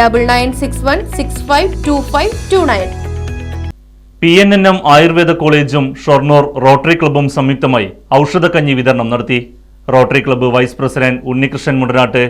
double nine six one six five two five two nine P N N M Ayurveda കോളേജും Shoranur rotary ക്ലബ്ബും സംയുക്തമായി ഔഷധക്കഞ്ഞി വിതരണം നടത്തി. Rotary club vice president Unnikrishnan Mudanattu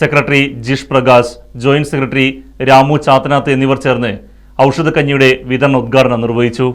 secretary Jish Prakash joint secretary Ramu Chathanath എന്നിവർ ചേർന്ന് ഔഷധക്കഞ്ഞിയുടെ വിതരണ ഉദ്ഘാടനം നിർവഹിച്ചു.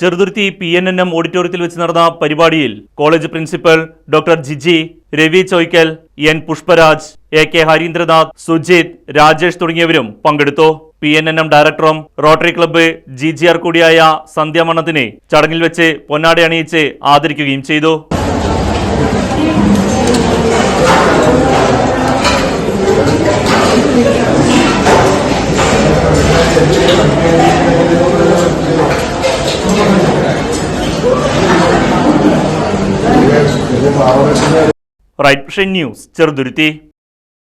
Cheruthuruthy P N N M ഓഡിറ്റോറിയത്തിൽ വെച്ച് നടന്ന പരിപാടിയിൽ college principal doctor Jiji Ravi Choykkal N Pushparaj A K Harindranath Sujith Rajesh തുടങ്ങിയവരും പങ്കെടുത്തു. പി എൻ എൻ എം ഡയറക്ടറും Rotary club G G R കൂടിയായ സന്ധ്യാമണ്ണത്തിനെ ചടങ്ങിൽ വെച്ച് പൊന്നാട അണിയിച്ച് ആദരിക്കുകയും ചെയ്തു. Right news Cheruthuruthy